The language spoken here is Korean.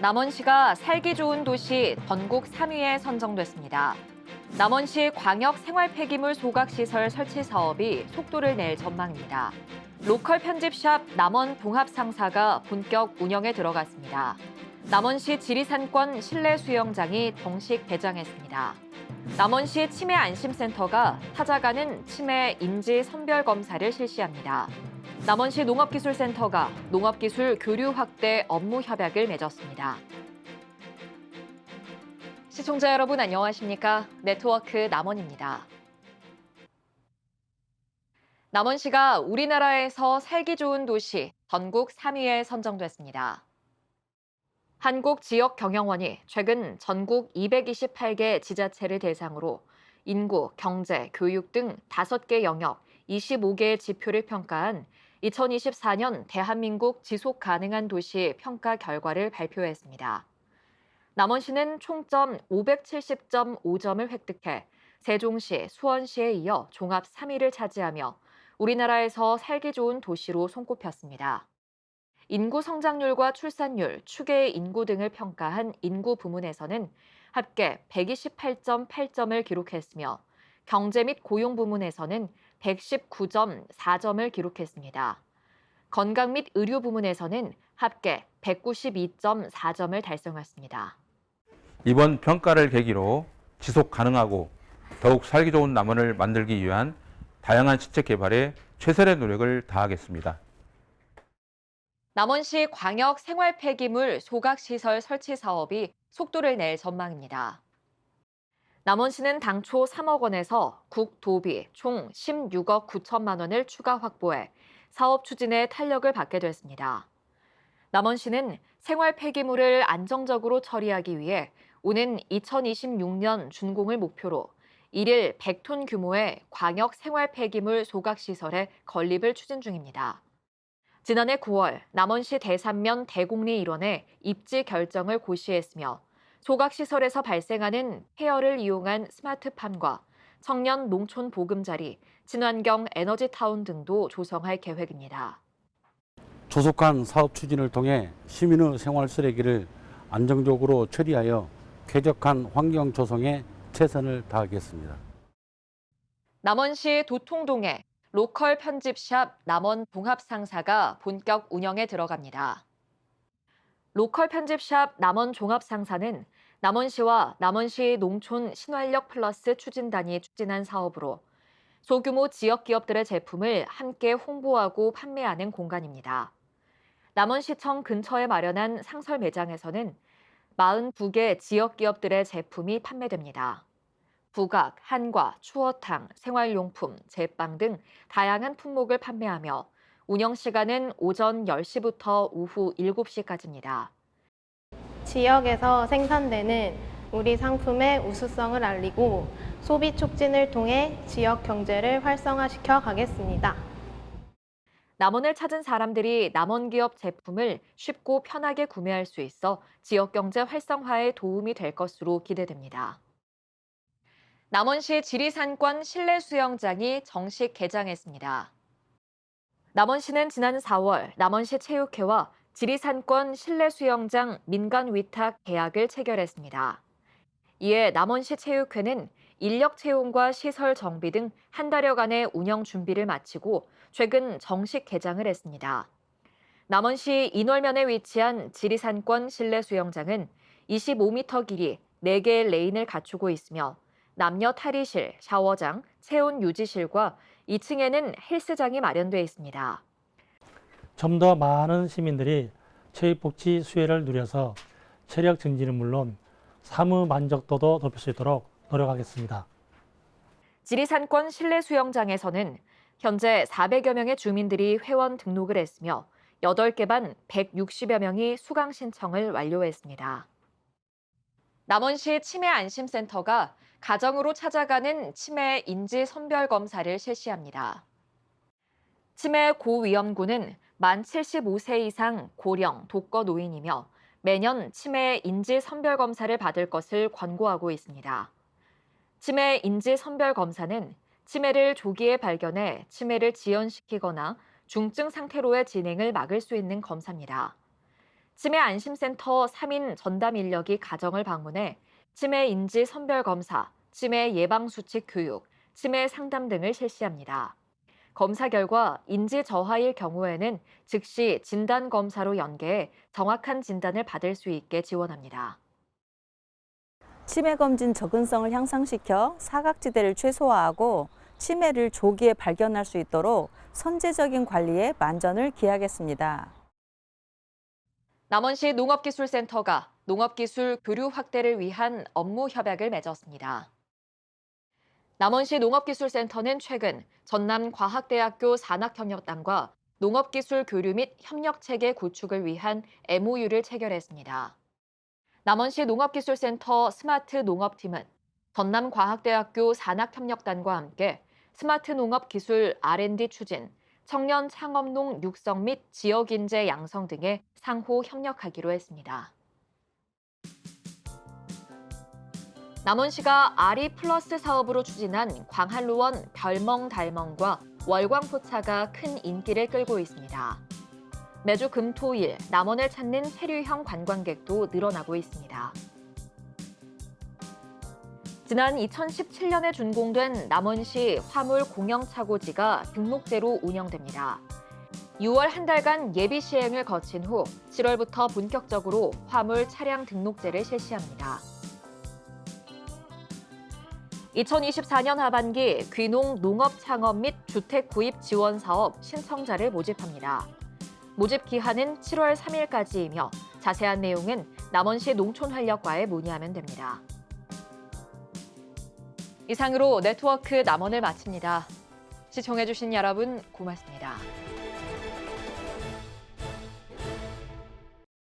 남원시가 살기 좋은 도시 전국 3위에 선정됐습니다. 남원시 광역 생활 폐기물 소각 시설 설치 사업이 속도를 낼 전망입니다. 로컬 편집샵 남원 동합 상사가 본격 운영에 들어갔습니다. 남원시 지리산권 실내 수영장이 정식 개장했습니다. 남원시 치매 안심센터가 찾아가는 치매 인지 선별 검사를 실시합니다. 남원시 농업기술센터가 농업기술 교류 확대 업무 협약을 맺었습니다. 시청자 여러분 안녕하십니까? 네트워크 남원입니다. 남원시가 우리나라에서 살기 좋은 도시 전국 3위에 선정됐습니다. 한국지역경영원이 최근 전국 228개 지자체를 대상으로 인구, 경제, 교육 등 5개 영역 25개의 지표를 평가한 2024년 대한민국 지속 가능한 도시 평가 결과를 발표했습니다. 남원시는 총점 570.5점을 획득해 세종시, 수원시에 이어 종합 3위를 차지하며 우리나라에서 살기 좋은 도시로 손꼽혔습니다. 인구 성장률과 출산율, 추계 인구 등을 평가한 인구 부문에서는 합계 128.8점을 기록했으며 경제 및 고용 부문에서는 119.4점을 기록했습니다. 건강 및 의료 부문에서는 합계 192.4점을 달성했습니다. 이번 평가를 계기로 지속 가능하고 더욱 살기 좋은 남원을 만들기 위한 다양한 시책 개발에 최선의 노력을 다하겠습니다. 남원시 광역 생활 폐기물 소각 시설 설치 사업이 속도를 낼 전망입니다. 남원시는 당초 3억 원에서 국도비 총 16억 9천만 원을 추가 확보해 사업 추진에 탄력을 받게 됐습니다. 남원시는 생활 폐기물을 안정적으로 처리하기 위해 오는 2026년 준공을 목표로 일일 100톤 규모의 광역 생활 폐기물 소각 시설의 건립을 추진 중입니다. 지난해 9월 남원시 대산면 대곡리 일원에 입지 결정을 고시했으며 소각시설에서 발생하는 폐열을 이용한 스마트팜과 청년 농촌 보금자리, 친환경 에너지타운 등도 조성할 계획입니다. 조속한 사업 추진을 통해 시민의 생활 쓰레기를 안정적으로 처리하여 쾌적한 환경 조성에 최선을 다하겠습니다. 남원시 도통동에 로컬 편집샵 남원 동합상사가 본격 운영에 들어갑니다. 로컬 편집샵 남원 종합상사는 남원시와 남원시 농촌 신활력 플러스 추진단이 추진한 사업으로 소규모 지역 기업들의 제품을 함께 홍보하고 판매하는 공간입니다. 남원시청 근처에 마련한 상설 매장에서는 42개 지역 기업들의 제품이 판매됩니다. 부각, 한과, 추어탕, 생활용품, 제빵 등 다양한 품목을 판매하며 운영 시간은 오전 10시부터 오후 7시까지입니다. 지역에서 생산되는 우리 상품의 우수성을 알리고 소비 촉진을 통해 지역 경제를 활성화시켜 가겠습니다. 남원을 찾은 사람들이 남원 기업 제품을 쉽고 편하게 구매할 수 있어 지역 경제 활성화에 도움이 될 것으로 기대됩니다. 남원시 지리산권 실내 수영장이 정식 개장했습니다. 남원시는 지난 4월 남원시 체육회와 지리산권 실내 수영장 민간 위탁 계약을 체결했습니다. 이에 남원시 체육회는 인력 채용과 시설 정비 등 한 달여간의 운영 준비를 마치고 최근 정식 개장을 했습니다. 남원시 인월면에 위치한 지리산권 실내 수영장은 25m 길이 4개의 레인을 갖추고 있으며 남녀 탈의실, 샤워장, 체온 유지실과 2층에는 헬스장이 마련돼 있습니다. 좀 더 많은 시민들이 체육복지 수혜를 누려서 체력 증진은 물론 사무 만족도도 높일 수 있도록 노력하겠습니다. 지리산권 실내 수영장에서는 현재 400여 명의 주민들이 회원 등록을 했으며 8개 반 160여 명이 수강 신청을 완료했습니다. 남원시 치매 안심센터가 가정으로 찾아가는 치매 인지 선별 검사를 실시합니다. 치매 고위험군은 만 75세 이상 고령 독거 노인이며 매년 치매 인지 선별 검사를 받을 것을 권고하고 있습니다. 치매 인지 선별 검사는 치매를 조기에 발견해 치매를 지연시키거나 중증 상태로의 진행을 막을 수 있는 검사입니다. 치매 안심센터 3인 전담 인력이 가정을 방문해 치매 인지 선별 검사, 치매 예방 수칙 교육, 치매 상담 등을 실시합니다. 검사 결과 인지 저하일 경우에는 즉시 진단 검사로 연계해 정확한 진단을 받을 수 있게 지원합니다. 치매 검진 접근성을 향상시켜 사각지대를 최소화하고 치매를 조기에 발견할 수 있도록 선제적인 관리에 만전을 기하겠습니다. 남원시 농업기술센터가 농업기술 교류 확대를 위한 업무 협약을 맺었습니다. 남원시 농업기술센터는 최근 전남과학대학교 산학협력단과 농업기술 교류 및 협력체계 구축을 위한 MOU를 체결했습니다. 남원시 농업기술센터 스마트 농업팀은 전남과학대학교 산학협력단과 함께 스마트 농업 기술 R&D 추진, 청년 창업농 육성 및 지역 인재 양성 등에 상호 협력하기로 했습니다. 남원시가 아리 플러스 사업으로 추진한 광한루원 별멍달멍과 월광포차가 큰 인기를 끌고 있습니다. 매주 금, 토, 일 남원을 찾는 체류형 관광객도 늘어나고 있습니다. 지난 2017년에 준공된 남원시 화물 공영차고지가 등록제로 운영됩니다. 6월 한 달간 예비 시행을 거친 후 7월부터 본격적으로 화물 차량 등록제를 실시합니다. 2024년 하반기 귀농 농업 창업 및 주택 구입 지원 사업 신청자를 모집합니다. 모집 기한은 7월 3일까지이며 자세한 내용은 남원시 농촌활력과에 문의하면 됩니다. 이상으로 네트워크 남원을 마칩니다. 시청해주신 여러분 고맙습니다.